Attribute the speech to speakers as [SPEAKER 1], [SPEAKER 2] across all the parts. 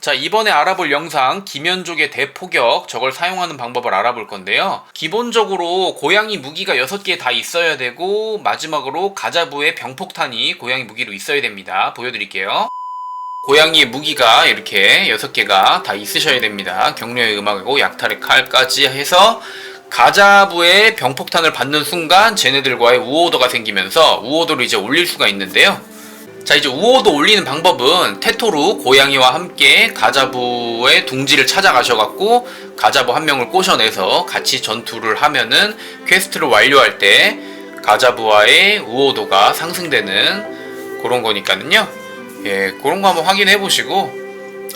[SPEAKER 1] 자, 이번에 알아볼 영상 김현족의 대포격 저걸 사용하는 방법을 알아볼 건데요. 기본적으로 고양이 무기가 6개 다 있어야 되고 마지막으로 가자부의 병폭탄이 고양이 무기로 있어야 됩니다. 보여드릴게요. 고양이의 무기가 이렇게 6개가 다 있으셔야 됩니다. 경료의 음악이고 약탈의 칼까지 해서 가자부의 병폭탄을 받는 순간 쟤네들과의 우오더가 생기면서 우오더를 이제 올릴 수가 있는데요. 자 이제 우호도 올리는 방법은 테토루 고양이와 함께 가자부의 둥지를 찾아가셔갖고 가자부 한 명을 꼬셔내서 같이 전투를 하면은 퀘스트를 완료할 때 가자부와의 우호도가 상승되는 그런 거니까는요. 예, 그런 거 한번 확인해 보시고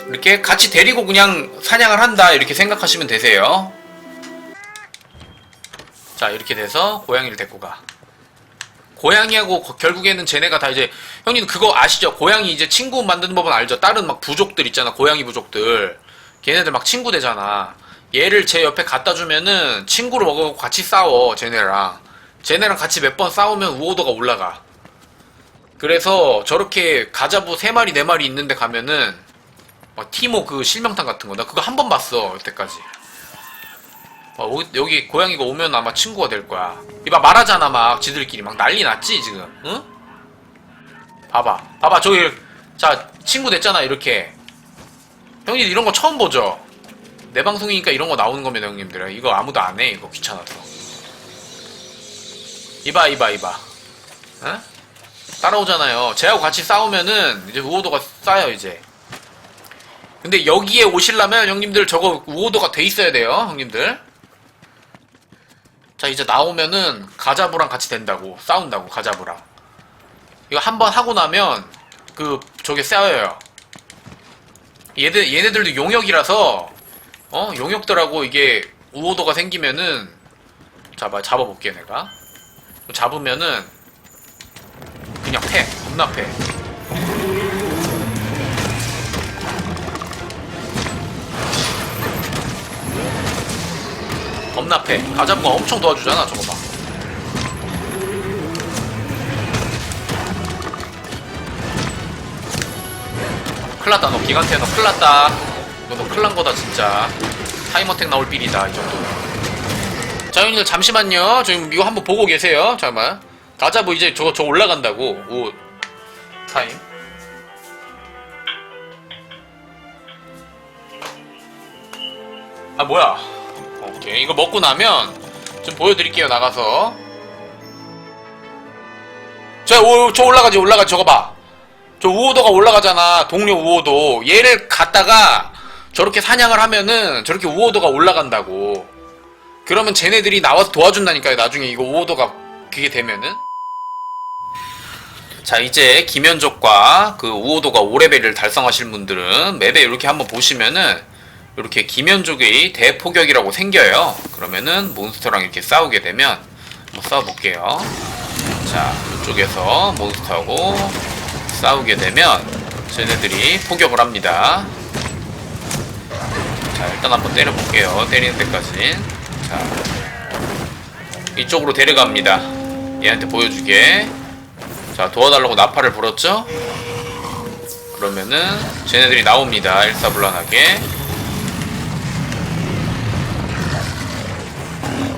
[SPEAKER 1] 이렇게 같이 데리고 그냥 사냥을 한다 이렇게 생각하시면 되세요. 자 이렇게 돼서 고양이를 데리고 가. 고양이하고 거- 결국에는 쟤네가 다 이제 형님 그거 아시죠? 고양이 이제 친구 만드는 법은 알죠? 다른 막 부족들 있잖아 고양이 부족들. 걔네들 막 친구 되잖아. 얘를 제 옆에 갖다 주면은 친구를 먹어갖고 같이 싸워 쟤네랑. 쟤네랑 같이 몇 번 싸우면 우호도가 올라가. 그래서 저렇게 가자부 세 마리 네 마리 있는데 가면은 막 티모 그 실명탄 같은 거. 나 그거 한 번 봤어 여태까지 어, 오- 여기 고양이가 오면 아마 친구가 될 거야. 이봐 말하잖아 막 지들끼리 막 난리 났지 지금. 응? 봐봐, 봐봐 저기 자 친구 됐잖아 이렇게. 형님 이런 거 처음 보죠? 내 방송이니까 이런 거 나오는 겁니다 형님들. 이거 아무도 안 해. 이거 귀찮아서. 이봐 이봐 이봐. 응? 따라오잖아요. 쟤하고 같이 싸우면은 이제 우호도가 쌓여 이제. 근데 여기에 오시려면 형님들 저거 우호도가 돼 있어야 돼요 형님들. 자 이제 나오면은 가자부랑 같이 된다고 싸운다고 가자부랑. 이거 한 번 하고 나면 그 저게 쌓여요. 얘들 얘네들도 용역이라서 어? 용역들하고 이게 우호도가 생기면은 잡아 잡아볼게 내가. 잡으면은 그냥 패. 겁나 패 겁나 패 가자부가 엄청 도와주잖아 저거 봐 큰일났다 너 기간테 너 큰일났다. 이거 너 큰일난 거다 진짜. 타임어택 나올 빌이다 이 정도. 자 형님들 잠시만요. 지금 이거 한번 보고 계세요. 잠깐만. 가자부 이제 저거 저 올라간다고. 오. 타임. 아 뭐야 오케이 이거 먹고 나면 좀 보여드릴게요 나가서. 저, 오, 저 올라가지 올라가지 저거 봐저 우호도가 올라가잖아 동료 우호도. 얘를 갖다가 저렇게 사냥을 하면은 저렇게 우호도가 올라간다고. 그러면 쟤네들이 나와서 도와준다니까요 나중에 이거 우호도가 그게 되면은. 자 이제 김현족과 그 우호도가 5레벨을 달성하실 분들은 맵에 이렇게 한번 보시면은 이렇게 김현족의 대포격이라고 생겨요. 그러면은 몬스터랑 이렇게 싸우게 되면 한번 싸워볼게요. 자, 이쪽에서 몬스터하고 싸우게 되면 쟤네들이 포격을 합니다. 자, 일단 한번 때려볼게요. 때리는 데까지. 자, 이쪽으로 데려갑니다. 얘한테 보여주게. 자, 도와달라고 나팔을 불었죠? 그러면은 쟤네들이 나옵니다. 일사불란하게.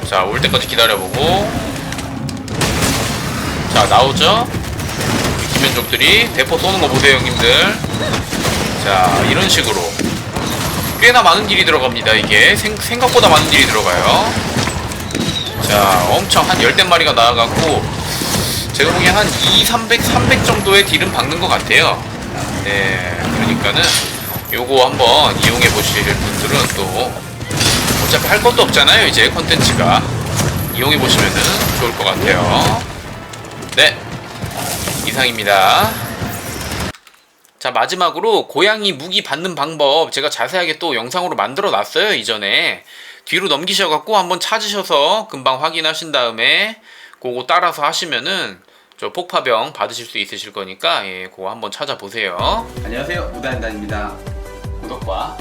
[SPEAKER 1] 자, 올 때까지 기다려보고. 자, 나오죠? 김현족들이 대포 쏘는 거 보세요, 형님들. 자, 이런 식으로. 꽤나 많은 딜이 들어갑니다, 이게. 생, 생각보다 많은 딜이 들어가요. 자, 엄청 한 열댓 마리가 나와갖고, 제가 보기엔 한 2, 300, 300 정도의 딜은 박는 것 같아요. 네, 그러니까는 요거 한번 이용해 보실 분들은 또 어차피 할 것도 없잖아요 이제 컨텐츠가. 이용해 보시면은 좋을 것 같아요. 네. 이상입니다. 자 마지막으로 고양이 무기 받는 방법 제가 자세하게 또 영상으로 만들어 놨어요 이전에. 뒤로 넘기셔 갖고 한번 찾으셔서 금방 확인하신 다음에 그거 따라서 하시면은 저 폭파병 받으실 수 있으실 거니까 예 그거 한번 찾아보세요.
[SPEAKER 2] 안녕하세요. 무단단입니다. 구독과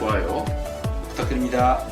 [SPEAKER 2] 좋아요 부탁드립니다